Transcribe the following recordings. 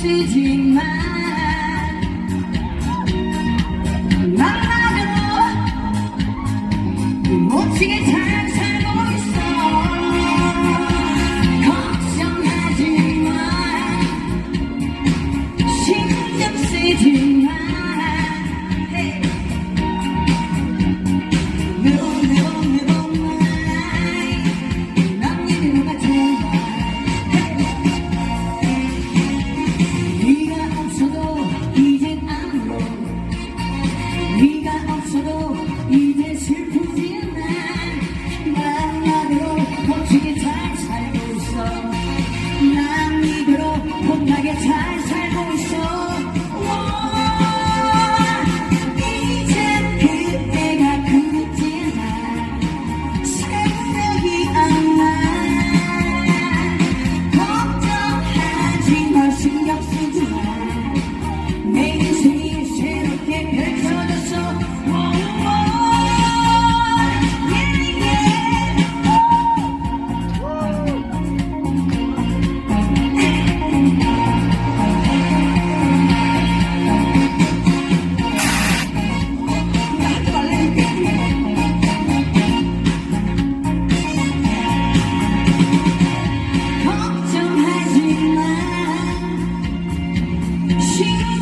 She's. 마셔도 이제 슬프지 않아 난 약으로 멋지게 잘 살고 있어. 난 이대로 혼나게 잘 살고 있어. 이젠 그때가 그립지 않아 생각이 안나. 걱정하지 마. 신경 쓰지 마. 心。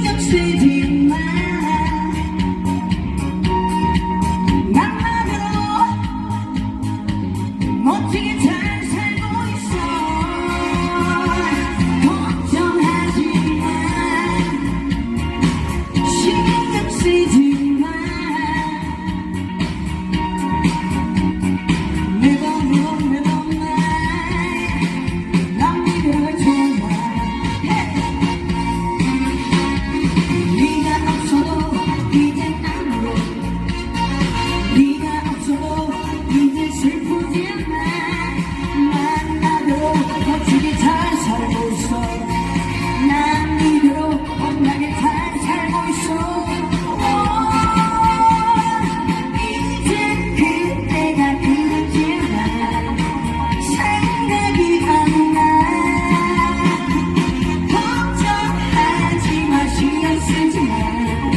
Thank you.